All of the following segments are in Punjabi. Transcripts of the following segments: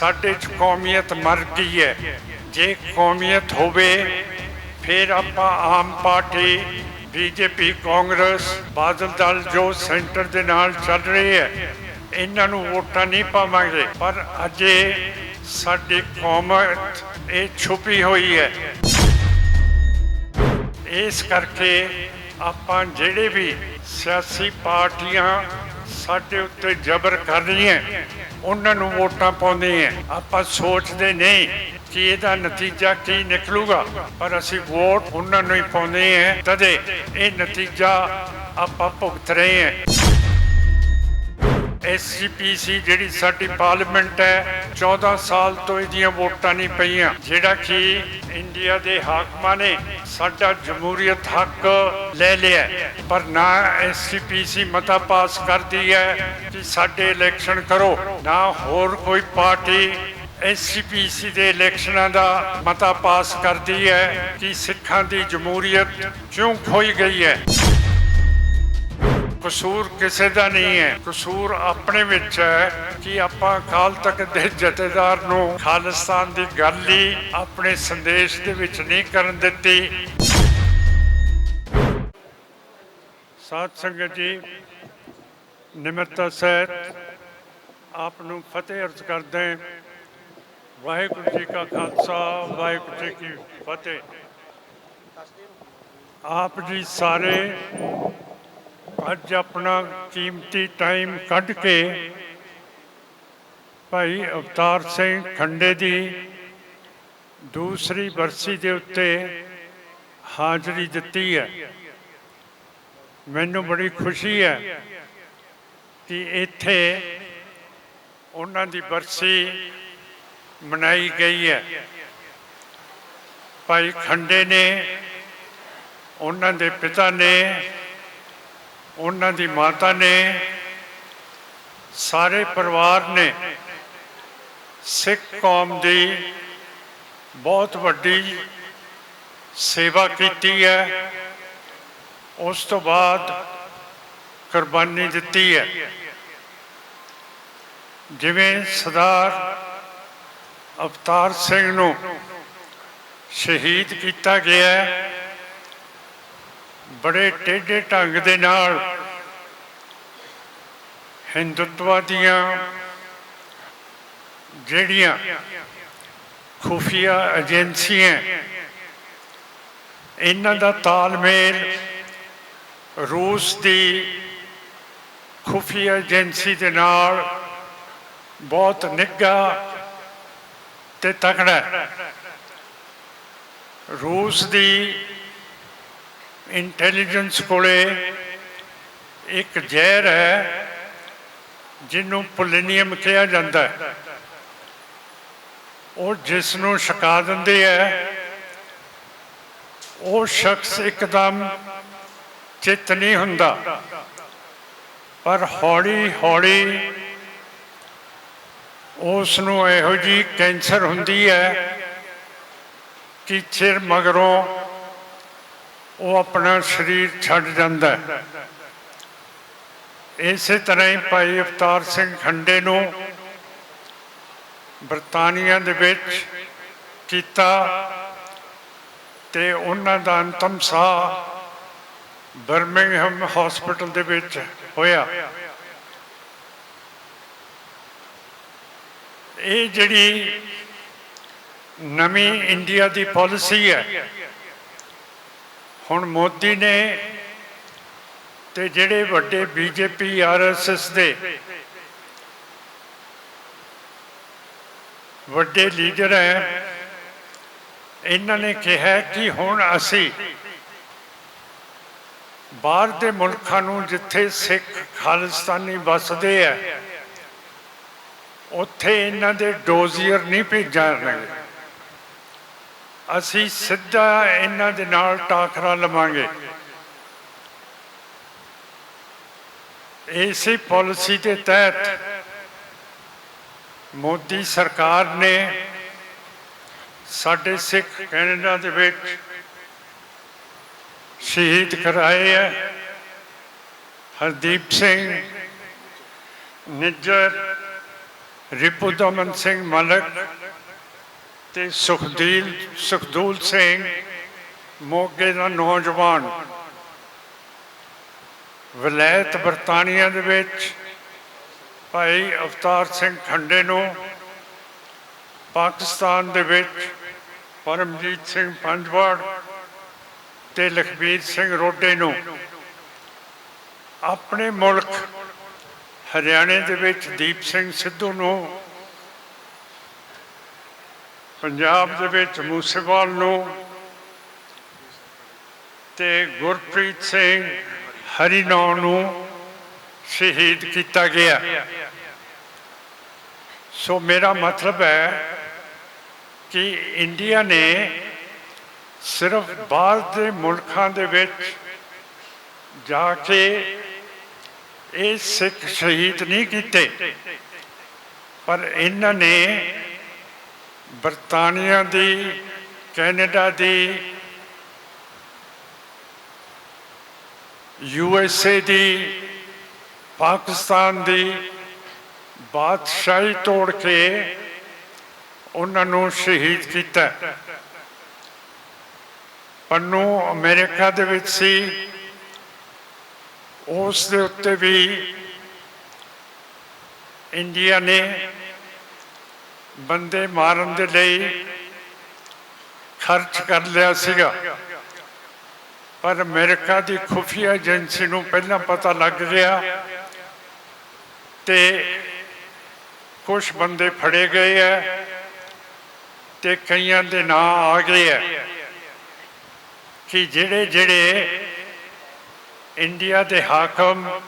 ਸਾਡੇ ਚ ਕੌਮੀਅਤ ਮਰ ਗਈ ਹੈ। ਜੇ ਕੌਮੀਅਤ ਹੋਵੇ, ਫਿਰ ਆਪਾਂ Aam party, BJP, Congress, Badal Dal ਜੋ ਸੈਂਟਰ ਦੇ ਨਾਲ ਚੱਲ ਰਹੀ ਹੈ, ਇਹਨਾਂ ਨੂੰ ਵੋਟਾਂ ਨਹੀਂ ਪਾਵਾਂਗੇ। ਪਰ ਅਜੇ ਸਾਡੀ ਕੌਮਤ ਇਹ ਛੁਪੀ ਹੋਈ ਹੈ। ਇਸ ਕਰਕੇ ਆਪਾਂ ਜਿਹੜੇ ਵੀ ਸਿਆਸੀ ਪਾਰਟੀਆਂ ਸਾਡੇ ਉੱਤੇ ਜ਼ਬਰ ਕਰ ਰਹੀਆਂ ਉਹਨਾਂ ਨੂੰ ਵੋਟਾਂ ਪਾਉਂਦੇ ਆ ਆਪਾਂ ਸੋਚਦੇ ਨਹੀਂ ਕਿ ਇਹਦਾ ਨਤੀਜਾ ਕੀ ਨਿਕਲੂਗਾ। ਪਰ ਅਸੀਂ ਵੋਟ ਉਹਨਾਂ ਨੂੰ ਹੀ ਪਾਉਂਦੇ ਆ ਤਦੇ ਇਹ ਨਤੀਜਾ ਆਪਾਂ ਭੁਗਤ ਰਹੇ ਹਾਂ। ਐਸਜੀਪੀਸੀ ਜਿਹੜੀ ਸਾਡੀ ਪਾਰਲੀਮੈਂਟ ਹੈ 14 ਸਾਲ ਤੋਂ ਇਹਦੀਆਂ ਵੋਟਾਂ ਨਹੀਂ ਪਈਆਂ। ਜਿਹੜਾ ਕਿ ਇੰਡੀਆ ਦੇ ਹਾਕਮਾਂ ਨੇ ਸਾਡਾ ਜਮਹੂਰੀਅਤ ਹੱਕ ਲੈ ਲਿਆ ਪਰ ਨਾ ਐਸਜੀਪੀਸੀ ਮਤਾ ਪਾਸ ਕਰਦੀ ਹੈ ਕਿ ਸਾਡੇ ਇਲੈਕਸ਼ਨ ਕਰੋ, ਨਾ ਹੋਰ ਕੋਈ ਪਾਰਟੀ ਐਸਜੀਪੀਸੀ ਦੇ ਇਲੈਕਸ਼ਨਾਂ ਦਾ ਮਤਾ ਪਾਸ ਕਰਦੀ ਹੈ ਕਿ ਸਿੱਖਾਂ ਦੀ ਜਮਹੂਰੀਅਤ ਕਿਉਂ ਖੋਈ ਗਈ ਹੈ। ਕਸੂਰ ਕਿਸੇ ਦਾ ਨਹੀਂ ਹੈ। ਕਸੂਰ ਆਪਣੇ ਵਿੱਚ ਹੈ ਕਿ ਆਪਾਂ ਅਕਾਲ ਤਖਤ ਦੇ ਜਥੇਦਾਰ ਨੂੰ ਖਾਲਿਸਤਾਨ ਦੀ ਗੱਲ ਹੀ ਆਪਣੇ ਸੰਦੇਸ਼ ਦੇ ਵਿੱਚ ਨਹੀਂ ਕਰਨ ਦਿੱਤੀ। ਸਾਧ ਸੰਗਤ ਜੀ, ਨਿਮਰਤਾ ਸਹਿਤ ਆਪ ਨੂੰ ਫਤਿਹ ਅਰਜ਼ ਕਰਦੇ ਹਾਂ। ਵਾਹਿਗੁਰੂ ਜੀ ਕਾ ਖਾਲਸਾ, ਵਾਹਿਗੁਰੂ ਜੀ ਕੀ ਫਤਿਹ। ਆਪ ਜੀ ਸਾਰੇ ਅੱਜ ਆਪਣਾ ਕੀਮਤੀ ਟਾਈਮ ਕੱਢ ਕੇ ਭਾਈ ਅਵਤਾਰ ਸਿੰਘ ਖੰਡੇ ਦੀ ਦੂਸਰੀ ਬਰਸੀ ਦੇ ਉੱਤੇ ਹਾਜ਼ਰੀ ਦਿੱਤੀ ਹੈ। ਮੈਨੂੰ ਬੜੀ ਖੁਸ਼ੀ ਹੈ ਕਿ ਇੱਥੇ ਉਹਨਾਂ ਦੀ ਬਰਸੀ ਮਨਾਈ ਗਈ ਹੈ। ਭਾਈ ਖੰਡੇ ਨੇ, ਉਹਨਾਂ ਦੇ ਪਿਤਾ ਨੇ ਉਹਨਾਂ ਦੀ ਮਾਤਾ ਨੇ, ਸਾਰੇ ਪਰਿਵਾਰ ਨੇ ਸਿੱਖ ਕੌਮ ਦੀ ਬਹੁਤ ਵੱਡੀ ਸੇਵਾ ਕੀਤੀ ਹੈ। ਉਸ ਤੋਂ ਬਾਅਦ ਕੁਰਬਾਨੀ ਦਿੱਤੀ ਹੈ। ਜਿਵੇਂ ਸਰਦਾਰ ਅਵਤਾਰ ਸਿੰਘ ਨੂੰ ਸ਼ਹੀਦ ਕੀਤਾ ਗਿਆ ਹੈ ਬੜੇ ਟੇਢੇ ਢੰਗ ਦੇ ਨਾਲ ਹਿੰਦੁੱਤਵਾ ਦੀਆਂ ਜਿਹੜੀਆਂ ਖੁਫੀਆ ਏਜੰਸੀਆਂ, ਇਹਨਾਂ ਦਾ ਤਾਲਮੇਲ ਰੂਸ ਦੀ ਖੁਫੀਆ ਏਜੰਸੀ ਦੇ ਨਾਲ ਬਹੁਤ ਨਿੱਘਾ ਤੇ ਤਕੜਾ ਹੈ। ਰੂਸ ਦੀ ਇੰਟੈਲੀਜੈਂਸ ਕੋਲੇ ਇੱਕ ਜ਼ਹਿਰ ਹੈ, ਜਿਹਨੂੰ ਪੁਲਿਨੀਅਮ ਕਿਹਾ ਜਾਂਦਾ ਹੈ। ਉਹ ਜਿਸ ਨੂੰ ਛਕਾ ਦਿੰਦੇ ਹੈ, ਉਹ ਸ਼ਖਸ ਇੱਕਦਮ ਚਿੱਤ ਨਹੀਂ ਹੁੰਦਾ। ਪਰ ਹੌਲੀ ਹੌਲੀ ਉਸ ਨੂੰ ਇਹੋ ਜੀ ਕੈਂਸਰ ਹੁੰਦੀ ਹੈ ਕਿ ਚਿਰ ਮਗਰੋਂ ਉਹ ਆਪਣਾ ਸਰੀਰ ਛੱਡ ਜਾਂਦਾ ਹੈ। ਇਸੇ ਤਰ੍ਹਾਂ ਹੀ ਭਾਈ ਅਵਤਾਰ ਸਿੰਘ ਖੰਡੇ ਨੂੰ ਬਰਤਾਨੀਆ ਦੇ ਵਿੱਚ ਕੀਤਾ ਤੇ ਉਹਨਾਂ ਦਾ ਅੰਤਮ ਸਾਹ ਬਰਮਿੰਗਹਮ ਹਸਪੀਟਲ ਦੇ ਵਿੱਚ ਹੋਇਆ। ਇਹ ਜਿਹੜੀ ਨਵੀਂ ਇੰਡੀਆ ਦੀ ਪਾਲਿਸੀ ਹੈ ਹੁਣ ਮੋਦੀ ਨੇ ਤੇ ਜਿਹੜੇ ਵੱਡੇ ਬੀਜੇਪੀ ਆਰਐਸਐਸ ਦੇ ਵੱਡੇ ਲੀਡਰ ਹੈ, ਇਹਨਾਂ ਨੇ ਕਿਹਾ ਕਿ ਹੁਣ ਅਸੀਂ ਬਾਹਰ ਦੇ ਮੁਲਕਾਂ ਨੂੰ ਜਿੱਥੇ ਸਿੱਖ ਖਾਲਿਸਤਾਨੀ ਵੱਸਦੇ ਆ, ਉੱਥੇ ਇਹਨਾਂ ਦੇ ਡੋਜ਼ੀਅਰ ਨਹੀਂ ਭੇਜਣਗੇ ਅਸੀਂ ਸਿੱਧਾ ਇਹਨਾਂ ਦੇ ਨਾਲ ਟਾਕਰਾ ਲਵਾਂਗੇ। ਇਸੇ ਪਾਲਿਸੀ ਦੇ ਤਹਿਤ ਮੋਦੀ ਸਰਕਾਰ ਨੇ ਸਾਡੇ ਸਿੱਖ ਕੈਨੇਡਾ ਦੇ ਵਿੱਚ ਸ਼ਹੀਦ ਕਰਾਏ ਹੈ ਹਰਦੀਪ ਸਿੰਘ, ਨਿੱਜਰ ਰਿਪੂ ਦਮਨ ਸਿੰਘ ਮਲਕ ਤੇ ਸੁਖਦੀਲ ਸੁਖਦੂਲ ਸਿੰਘ, ਮੋਗੇ ਦਾ ਨੌਜਵਾਨ। ਵਿਲਾਇਤ ਬਰਤਾਨੀਆ ਦੇ ਵਿੱਚ ਭਾਈ ਅਵਤਾਰ ਸਿੰਘ ਖੰਡੇ ਨੂੰ ਪਾਕਿਸਤਾਨ ਦੇ ਵਿੱਚ ਪਰਮਜੀਤ ਸਿੰਘ ਪੰਜਵਾੜ ਤੇ ਲਖਬੀਰ ਸਿੰਘ ਰੋਡੇ ਨੂੰ। ਆਪਣੇ ਮੁਲਕ ਹਰਿਆਣੇ ਦੇ ਵਿੱਚ ਦੀਪ ਸਿੰਘ ਸਿੱਧੂ ਨੂੰ ਪੰਜਾਬ ਦੇ ਵਿੱਚ ਮੂਸੇਵਾਲ ਨੂੰ ਤੇ ਗੁਰਪ੍ਰੀਤ ਸਿੰਘ ਹਰੀਨੌ ਨੂੰ ਸ਼ਹੀਦ ਕੀਤਾ ਗਿਆ। ਸੋ ਮੇਰਾ ਮਤਲਬ ਹੈ ਕਿ ਇੰਡੀਆ ਨੇ ਸਿਰਫ ਬਾਹਰ ਦੇ ਮੁਲਕਾਂ ਦੇ ਵਿੱਚ ਜਾ ਕੇ ਇਹ ਸਿੱਖ ਸ਼ਹੀਦ ਨਹੀਂ ਕੀਤੇ, ਪਰ ਇਹਨਾਂ ਨੇ ਬਰਤਾਨੀਆ ਦੀ, ਕੈਨੇਡਾ ਦੀ, ਯੂ ਐਸ ਏ ਦੀ, ਪਾਕਿਸਤਾਨ ਦੀ ਬਾਦਸ਼ਾਹੀ ਤੋੜ ਕੇ ਉਹਨਾਂ ਨੂੰ ਸ਼ਹੀਦ ਕੀਤਾ। ਪੰਨੂ ਅਮਰੀਕਾ ਦੇ ਵਿੱਚ ਸੀ। ਉਸ ਦੇ ਉੱਤੇ ਵੀ ਇੰਡੀਆ ਨੇ ਬੰਦੇ ਮਾਰਨ ਦੇ ਲਈ ਖਰਚ ਕਰ ਲਿਆ ਸੀਗਾ। ਪਰ ਅਮਰੀਕਾ ਦੀ ਖੁਫੀਆ ਏਜੰਸੀ ਨੂੰ ਪਹਿਲਾਂ ਪਤਾ ਲੱਗ ਗਿਆ ਤੇ ਕੁਝ ਬੰਦੇ ਫੜੇ ਗਏ ਐ ਤੇ ਕਈਆਂ ਦੇ ਨਾਂ ਆ ਗਏ ਐ ਕਿ ਜਿਹੜੇ ਜਿਹੜੇ ਇੰਡੀਆ ਦੇ ਹਾਕਮ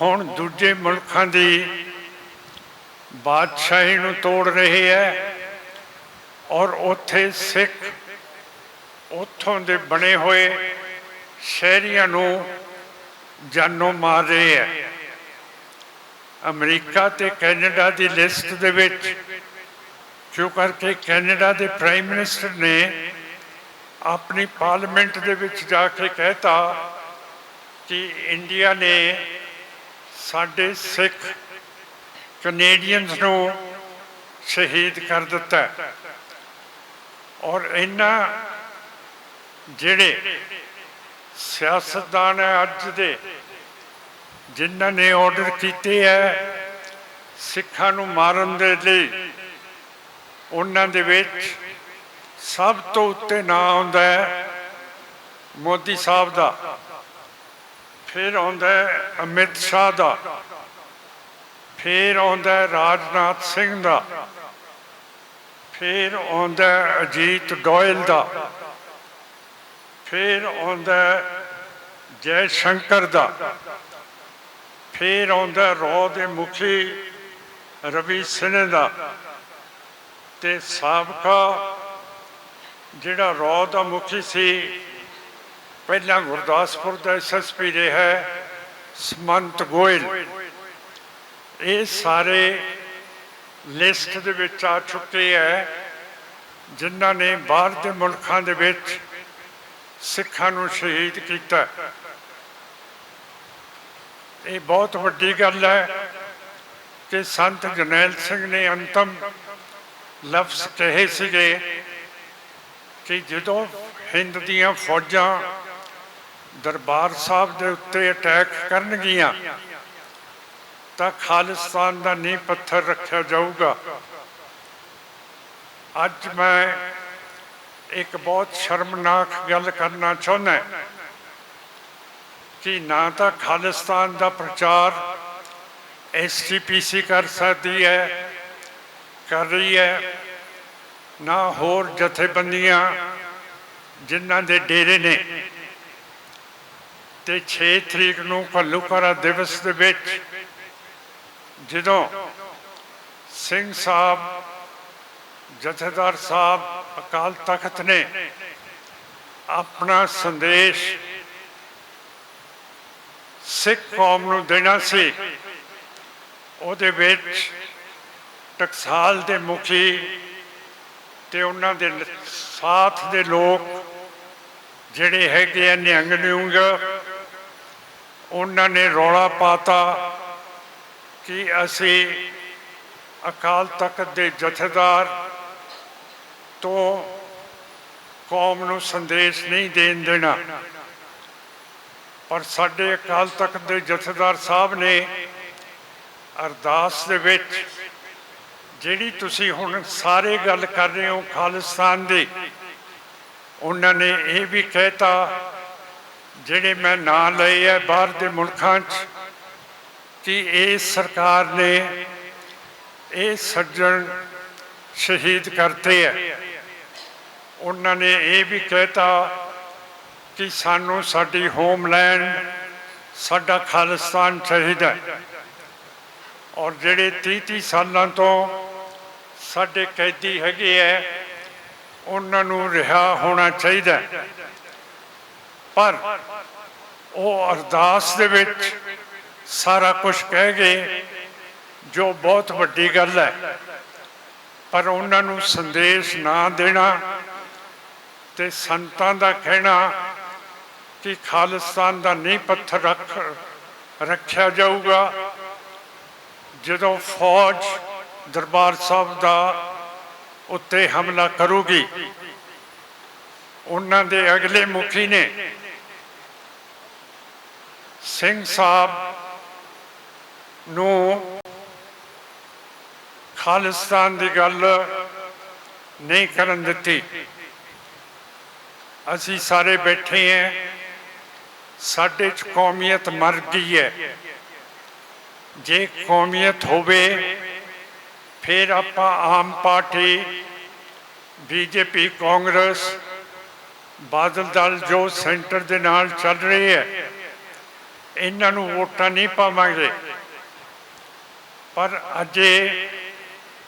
ਹੁਣ ਦੂਜੇ ਮੁਲਕਾਂ ਦੀ ਬਾਦਸ਼ਾਹੀ ਨੂੰ ਤੋੜ ਰਹੇ ਹੈ ਔਰ ਉੱਥੇ ਸਿੱਖ ਉੱਥੋਂ ਦੇ ਬਣੇ ਹੋਏ ਸ਼ਹਿਰੀਆਂ ਨੂੰ ਜਾਨੋਂ ਮਾਰ ਰਹੇ ਹੈ ਅਮਰੀਕਾ ਤੇ ਕੈਨੇਡਾ ਦੀ ਲਿਸਟ ਦੇ ਵਿੱਚ ਕਿਉਂ ਕਰਕੇ ਕੈਨੇਡਾ ਦੇ ਪ੍ਰਾਈਮ ਮਿਨਿਸਟਰ ਨੇ ਆਪਣੀ ਪਾਰਲੀਮੈਂਟ ਦੇ ਵਿੱਚ ਜਾ ਕੇ ਕਹਿਤਾ ਕਿ ਇੰਡੀਆ ਨੇ ਸਾਡੇ ਸਿੱਖ ਕੈਨੇਡੀਅਨਸ ਨੂੰ ਸ਼ਹੀਦ ਕਰ ਦਿੱਤਾ ਔਰ ਇਹਨਾਂ ਜਿਹੜੇ ਸਿਆਸਤਦਾਨ ਹੈ ਅੱਜ ਦੇ, ਜਿਨ੍ਹਾਂ ਨੇ ਆਰਡਰ ਕੀਤੇ ਹੈ ਸਿੱਖਾਂ ਨੂੰ ਮਾਰਨ ਦੇ ਲਈ, ਉਹਨਾਂ ਦੇ ਵਿੱਚ ਸਭ ਤੋਂ ਉੱਤੇ ਨਾਂ ਆਉਂਦਾ ਹੈ ਮੋਦੀ ਸਾਹਿਬ ਦਾ, ਫਿਰ ਆਉਂਦਾ ਹੈ ਅਮਿਤ ਸ਼ਾਹ ਦਾ। ਫਿਰ ਆਉਂਦਾ ਰਾਜਨਾਥ ਸਿੰਘ ਦਾ। ਫਿਰ ਆਉਂਦਾ ਅਜੀਤ ਡੋਇਲ ਦਾ। ਫਿਰ ਆਉਂਦਾ ਜੈ ਸ਼ੰਕਰ ਦਾ। ਫਿਰ ਆਉਂਦਾ ਹੈ ਰੋ ਦੇ ਮੁਖੀ ਰਵੀ ਸਿਨੇ ਦਾ। ਤੇ ਸਾਬਕਾ ਜਿਹੜਾ ਰੋ ਦਾ ਮੁਖੀ ਸੀ, ਪਹਿਲਾਂ ਗੁਰਦਾਸਪੁਰ ਦਾ ਐਸਐਸਪੀ ਰਿਹਾ ਹੈ, ਸਮੰਤ ਗੋਇਲ। ਇਹ ਸਾਰੇ ਲਿਸਟ ਦੇ ਵਿੱਚ ਆ ਚੁੱਕੇ ਹੈ ਜਿਨ੍ਹਾਂ ਨੇ ਬਾਹਰ ਦੇ ਮੁਲਕਾਂ ਦੇ ਵਿੱਚ ਸਿੱਖਾਂ ਨੂੰ ਸ਼ਹੀਦ ਕੀਤਾ। ਇਹ ਬਹੁਤ ਵੱਡੀ ਗੱਲ ਹੈ ਕਿ ਸੰਤ ਜਨੈਲ ਸਿੰਘ ਨੇ ਅੰਤਮ ਲਫ਼ਜ਼ ਕਹੇ ਸੀਗੇ ਕਿ ਜਦੋਂ ਹਿੰਦ ਦੀਆਂ ਫੌਜਾਂ ਦਰਬਾਰ ਸਾਹਿਬ ਦੇ ਉੱਤੇ ਅਟੈਕ ਕਰਨਗੀਆਂ ਤਾਂ ਖਾਲਿਸਤਾਨ ਦਾ ਨੀਂਹ ਪੱਥਰ ਰੱਖਿਆ ਜਾਊਗਾ। ਅੱਜ ਮੈਂ ਇੱਕ ਬਹੁਤ ਸ਼ਰਮਨਾਕ ਗੱਲ ਕਰਨਾ ਚਾਹੁੰਦਾ ਕਿ ਨਾ ਤਾਂ ਖਾਲਿਸਤਾਨ ਦਾ ਪ੍ਰਚਾਰ ਐਸਟੀਪੀਸੀ ਕਰ ਸਕਦੀ ਹੈ, ਕਰ ਰਹੀ ਹੈ, ਨਾ ਹੋਰ ਜਥੇਬੰਦੀਆਂ ਜਿਨ੍ਹਾਂ ਦੇ ਡੇਰੇ ਨੇ। ਤੇ 6 ਤਰੀਕ ਨੂੰ ਘੱਲੂਘਾਰਾ ਦਿਵਸ ਦੇ ਵਿੱਚ ਜਦੋਂ ਸਿੰਘ ਸਾਹਿਬ, ਜਥੇਦਾਰ ਸਾਹਿਬ, ਅਕਾਲ ਤਖਤ ਨੇ ਆਪਣਾ ਸੰਦੇਸ਼ ਸਿੱਖ ਕੌਮ ਨੂੰ ਦੇਣਾ ਸੀ, ਉਹਦੇ ਵਿੱਚ ਟਕਸਾਲ ਦੇ ਮੁਖੀ ਤੇ ਉਹਨਾਂ ਦੇ ਸਾਥ ਦੇ ਲੋਕ ਜਿਹੜੇ ਹੈਗੇ ਆ ਨਿਹੰਗ ਨਿਉਂਗ ਉਹਨਾਂ ਨੇ ਰੌਲਾ ਪਾਤਾ। ਕਿ ਅਸੀਂ ਅਕਾਲ ਤਖਤ ਦੇ ਜਥੇਦਾਰ ਤੋਂ ਕੌਮ ਨੂੰ ਸੰਦੇਸ਼ ਨਹੀਂ ਦੇਣ ਦੇਣਾ। ਪਰ ਸਾਡੇ ਅਕਾਲ ਤਖਤ ਦੇ ਜਥੇਦਾਰ ਸਾਹਿਬ ਨੇ ਅਰਦਾਸ ਦੇ ਵਿੱਚ ਜਿਹੜੀ ਤੁਸੀਂ ਹੁਣ ਸਾਰੇ ਗੱਲ ਕਰ ਰਹੇ ਹੋ ਖਾਲਿਸਤਾਨ ਦੀ, ਉਹਨਾਂ ਨੇ ਇਹ ਵੀ ਕਹਿਤਾ, ਜਿਹੜੇ ਮੈਂ ਨਾਂ ਲਏ ਹੈ ਬਾਹਰ ਦੇ ਮੁਲਕਾਂ 'ਚ ਕਿ ਇਹ ਸਰਕਾਰ ਨੇ ਇਹ ਸੱਜਣ ਸ਼ਹੀਦ ਕਰਤੇ ਹੈ ਉਹਨਾਂ ਨੇ ਇਹ ਵੀ ਕਹਿਤਾ ਕਿ ਸਾਨੂੰ ਸਾਡੀ ਹੋਮਲੈਂਡ, ਸਾਡਾ ਖਾਲਿਸਤਾਨ ਚਾਹੀਦਾ ਹੈ। ਔਰ ਜਿਹੜੇ 30 30 ਸਾਲਾਂ ਤੋਂ ਸਾਡੇ ਕੈਦੀ ਹੈਗੇ ਐ ਉਹਨਾਂ ਨੂੰ ਰਿਹਾ ਹੋਣਾ ਚਾਹੀਦਾ ਪਰ ਉਹ ਅਰਦਾਸ ਦੇ ਵਿੱਚ ਸਾਰਾ ਕੁਝ ਕਹਿ ਗਏ, ਜੋ ਬਹੁਤ ਵੱਡੀ ਗੱਲ ਹੈ। ਪਰ ਉਹਨਾਂ ਨੂੰ ਸੰਦੇਸ਼ ਨਾ ਦੇਣਾ ਤੇ ਸੰਤਾਂ ਦਾ ਕਹਿਣਾ ਕਿ ਖਾਲਿਸਤਾਨ ਦਾ ਨੀਂਹ ਪੱਥਰ ਰੱਖ, ਰੱਖਿਆ ਜਾਊਗਾ। ਜਦੋਂ ਫੌਜ ਦਰਬਾਰ ਸਾਹਿਬ ਦਾ ਉੱਤੇ ਹਮਲਾ ਕਰੂਗੀ, ਉਹਨਾਂ ਦੇ ਅਗਲੇ ਮੁਖੀ ਨੇ ਸਿੰਘ ਸਾਹਿਬ ਨੂੰ ਖਾਲਿਸਤਾਨ ਦੀ ਗੱਲ ਨਹੀਂ ਕਰਨ ਦਿੱਤੀ। ਅਸੀਂ ਸਾਰੇ ਬੈਠੇ ਹਾਂ ਸਾਡੇ ਚ ਕੌਮੀਅਤ ਮਰ ਗਈ ਹੈ। ਜੇ ਕੌਮੀਅਤ ਹੋਵੇ, ਫਿਰ ਆਪਾਂ Aam party, BJP, Congress, Badal Dal ਜੋ ਸੈਂਟਰ ਦੇ ਨਾਲ ਚੱਲ ਰਹੀ ਹੈ, ਇਹਨਾਂ ਨੂੰ ਵੋਟਾਂ ਨਹੀਂ ਪਾਵਾਂਗੇ। ਪਰ ਅਜੇ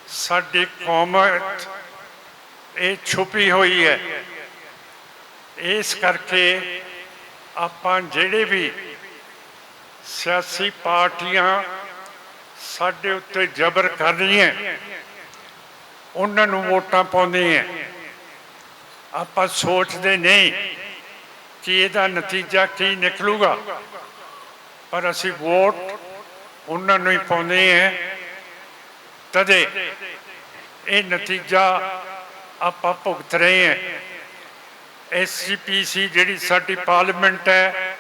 ਸਾਡੀ ਕੌਮਤ ਇਹ ਛੁਪੀ ਹੋਈ ਹੈ। ਇਸ ਕਰਕੇ ਆਪਾਂ ਜਿਹੜੇ ਵੀ ਸਿਆਸੀ ਪਾਰਟੀਆਂ ਸਾਡੇ ਉੱਤੇ ਜ਼ਬਰ ਕਰ ਰਹੀਆਂ, ਉਹਨਾਂ ਨੂੰ ਵੋਟਾਂ ਪਾਉਂਦੇ ਆ ਆਪਾਂ ਸੋਚਦੇ ਨਹੀਂ ਕਿ ਇਹਦਾ ਨਤੀਜਾ ਕੀ ਨਿਕਲੂਗਾ, ਪਰ ਅਸੀਂ ਵੋਟ ਉਹਨਾਂ ਨੂੰ ਹੀ ਪਾਉਂਦੇ ਆ। ਤਦੇ ਇਹ ਨਤੀਜਾ ਆਪਾਂ ਭੁਗਤ ਰਹੇ ਹਾਂ ਐਸਜੀਪੀਸੀ ਜਿਹੜੀ ਸਾਡੀ ਪਾਰਲੀਮੈਂਟ ਹੈ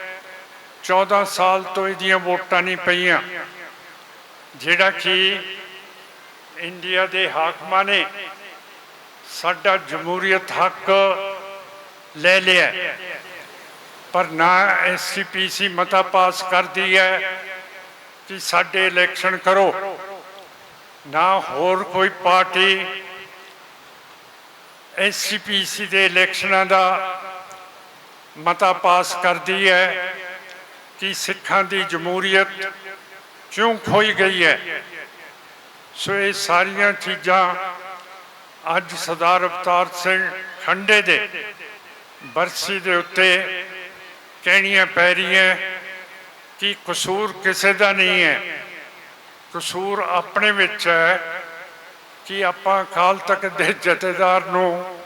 14 ਸਾਲ ਤੋਂ ਇਹਦੀਆਂ ਵੋਟਾਂ ਨਹੀਂ ਪਈਆਂ। ਜਿਹੜਾ ਕਿ ਇੰਡੀਆ ਦੇ ਹਾਕਮਾਂ ਨੇ ਸਾਡਾ ਜਮਹੂਰੀਅਤ ਹੱਕ ਲੈ ਲਿਆ। ਪਰ ਨਾ ਐਸਜੀਪੀਸੀ ਮਤਾ ਪਾਸ ਕਰਦੀ ਹੈ ਕਿ ਸਾਡੇ ਇਲੈਕਸ਼ਨ ਕਰੋ। ਨਾ ਹੋਰ ਕੋਈ ਪਾਰਟੀ ਐਸਜੀਪੀਸੀ ਦੇ ਇਲੈਕਸ਼ਨਾਂ ਦਾ ਮਤਾ ਪਾਸ ਕਰਦੀ ਹੈ ਕਿ ਸਿੱਖਾਂ ਦੀ ਜਮਹੂਰੀਅਤ ਕਿਉਂ ਖੋਈ ਗਈ ਹੈ। ਸੋ ਇਹ ਸਾਰੀਆਂ ਚੀਜ਼ਾਂ ਅੱਜ ਸਰਦਾਰ ਅਵਤਾਰ ਸਿੰਘ ਖੰਡੇ ਦੇ ਬਰਸੀ ਦੇ ਉੱਤੇ ਕਹਿਣੀਆਂ ਪੈ ਰਹੀਆਂ। ਕਿ ਕਸੂਰ ਕਿਸੇ ਦਾ ਨਹੀਂ ਹੈ। ਕਸੂਰ ਆਪਣੇ ਵਿੱਚ ਹੈ ਕਿ ਆਪਾਂ ਖਾਲ ਤਖਤ ਦੇ ਜਥੇਦਾਰ ਨੂੰ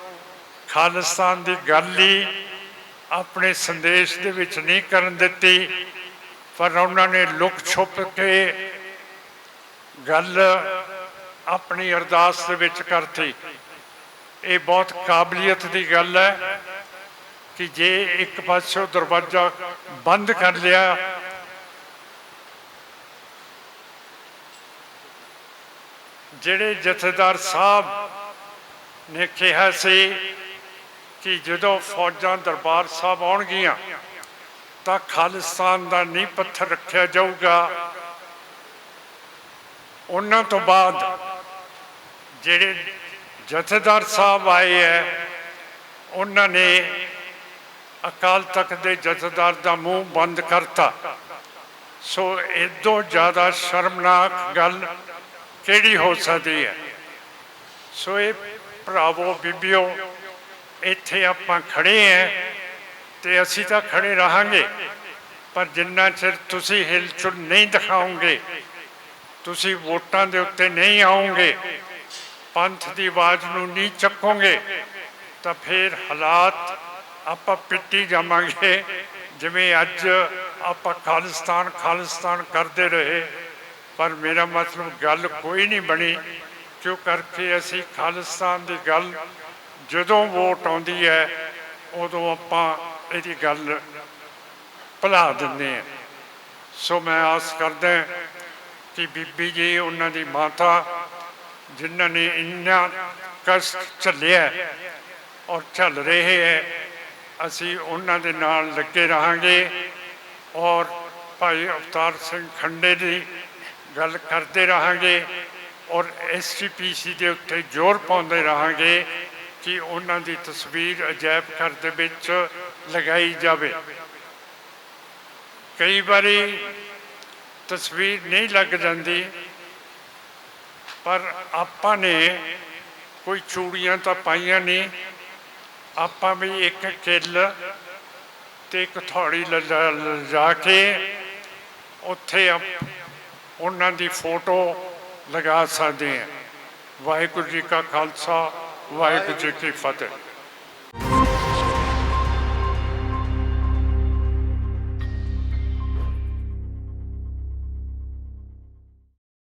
ਖਾਲਿਸਤਾਨ ਦੀ ਗੱਲ ਹੀ ਆਪਣੇ ਸੰਦੇਸ਼ ਦੇ ਵਿੱਚ ਨਹੀਂ ਕਰਨ ਦਿੱਤੀ, ਪਰ ਉਹਨਾਂ ਨੇ ਲੁਕ ਛੁਪ ਕੇ ਗੱਲ ਆਪਣੀ ਅਰਦਾਸ ਦੇ ਵਿੱਚ ਕਰਤੀ। ਇਹ ਬਹੁਤ ਕਾਬਲੀਅਤ ਦੀ ਗੱਲ ਹੈ ਕਿ ਜੇ ਇੱਕ ਪਾਸੋਂ ਦਰਵਾਜ਼ਾ ਬੰਦ ਕਰ ਲਿਆ ਜਿਹੜੇ ਜਥੇਦਾਰ ਸਾਹਿਬ ਨੇ ਕਿਹਾ ਸੀ ਕਿ ਜਦੋਂ ਫੌਜਾਂ ਦਰਬਾਰ ਸਾਹਿਬ ਆਉਣਗੀਆਂ, ਤਾਂ ਖਾਲਿਸਤਾਨ ਦਾ ਨੀਂਹ ਪੱਥਰ ਰੱਖਿਆ ਜਾਊਗਾ। ਉਹਨਾਂ ਤੋਂ ਬਾਅਦ ਜਿਹੜੇ ਜਥੇਦਾਰ ਸਾਹਿਬ ਆਏ ਹੈ ਉਹਨਾਂ ਨੇ ਅਕਾਲ ਤਖਤ ਦੇ ਜਥੇਦਾਰ ਦਾ ਮੂੰਹ ਬੰਦ ਕਰਤਾ। ਸੋ ਇਦੋਂ ਜ਼ਿਆਦਾ ਸ਼ਰਮਨਾਕ ਗੱਲ ਕਿਹੜੀ ਹੋ ਸਕਦੀ ਹੈ? ਸੋ ਇਹ ਭਰਾਵੋ, ਬੀਬੀਓ, ਇੱਥੇ ਆਪਾਂ ਖੜੇ ਆਂ ਤੇ ਅਸੀਂ ਤਾਂ ਖੜੇ ਰਹਾਂਗੇ। ਪਰ ਜਿੰਨਾ ਚਿਰ ਤੁਸੀਂ ਹਿਲਚੁਲ ਨਹੀਂ ਦਿਖਾਓਗੇ, ਤੁਸੀਂ ਵੋਟਾਂ ਦੇ ਉੱਤੇ ਨਹੀਂ ਆਓਗੇ, ਪੰਥ ਦੀ ਆਵਾਜ਼ ਨੂੰ ਨਹੀਂ ਚੱਕੋਗੇ, ਤਾਂ ਫਿਰ ਹਾਲਾਤ ਆਪਾਂ ਪਿੱਟੀ ਜਾਵਾਂਗੇ। ਜਿਵੇਂ ਅੱਜ ਆਪਾਂ ਖਾਲਿਸਤਾਨ ਖਾਲਿਸਤਾਨ ਕਰਦੇ ਰਹੇ ਪਰ ਮੇਰਾ ਮਤਲਬ ਗੱਲ ਕੋਈ ਨਹੀਂ ਬਣੀ, ਕਿਉਂ ਕਰਕੇ ਅਸੀਂ ਖਾਲਿਸਤਾਨ ਦੀ ਗੱਲ ਜਦੋਂ ਵੋਟ ਆਉਂਦੀ ਹੈ, ਉਦੋਂ ਆਪਾਂ ਇਹਦੀ ਗੱਲ ਭੁਲਾ ਦਿੰਦੇ ਹਾਂ। ਸੋ ਮੈਂ ਆਸ ਕਰਦਾ ਕਿ ਬੀਬੀ ਜੀ, ਉਹਨਾਂ ਦੀ ਮਾਤਾ, ਜਿਨ੍ਹਾਂ ਨੇ ਇੰਨਾ ਕਸ਼ਟ ਝੱਲਿਆ ਔਰ ਝੱਲ ਰਹੇ ਹੈ, ਅਸੀਂ ਉਹਨਾਂ ਦੇ ਨਾਲ ਲੱਗੇ ਰਹਾਂਗੇ। ਔਰ ਭਾਈ ਅਵਤਾਰ ਸਿੰਘ ਖੰਡੇ ਦੀ ਗੱਲ ਕਰਦੇ ਰਹਾਂਗੇ ਔਰ ਐਸਜੀਪੀਸੀ ਦੇ ਉੱਤੇ ਜ਼ੋਰ ਪਾਉਂਦੇ ਰਹਾਂਗੇ ਕਿ ਉਹਨਾਂ ਦੀ ਤਸਵੀਰ ਅਜਾਇਬ ਘਰ ਦੇ ਵਿੱਚ ਲਗਾਈ ਜਾਵੇ। ਕਈ ਵਾਰੀ ਤਸਵੀਰ ਨਹੀਂ ਲੱਗ ਜਾਂਦੀ, ਪਰ ਆਪਾਂ ਨੇ ਕੋਈ ਚੂੜੀਆਂ ਤਾਂ ਪਾਈਆਂ ਨਹੀਂ, ਆਪਾਂ ਵੀ ਇੱਕ ਕਿੱਲ ਤੇ ਇੱਕ ਥੋੜੀ ਲਿਜਾ ਕੇ ਉੱਥੇ ਉਹਨਾਂ ਦੀ ਫੋਟੋ ਲਗਾ ਸਕਦੇ ਹਾਂ। ਵਾਹਿਗੁਰੂ ਜੀ ਕਾ ਖਾਲਸਾ ਵਾਹਿਗੁਰੂ ਜੀ ਕੀ ਫਤਿਹ।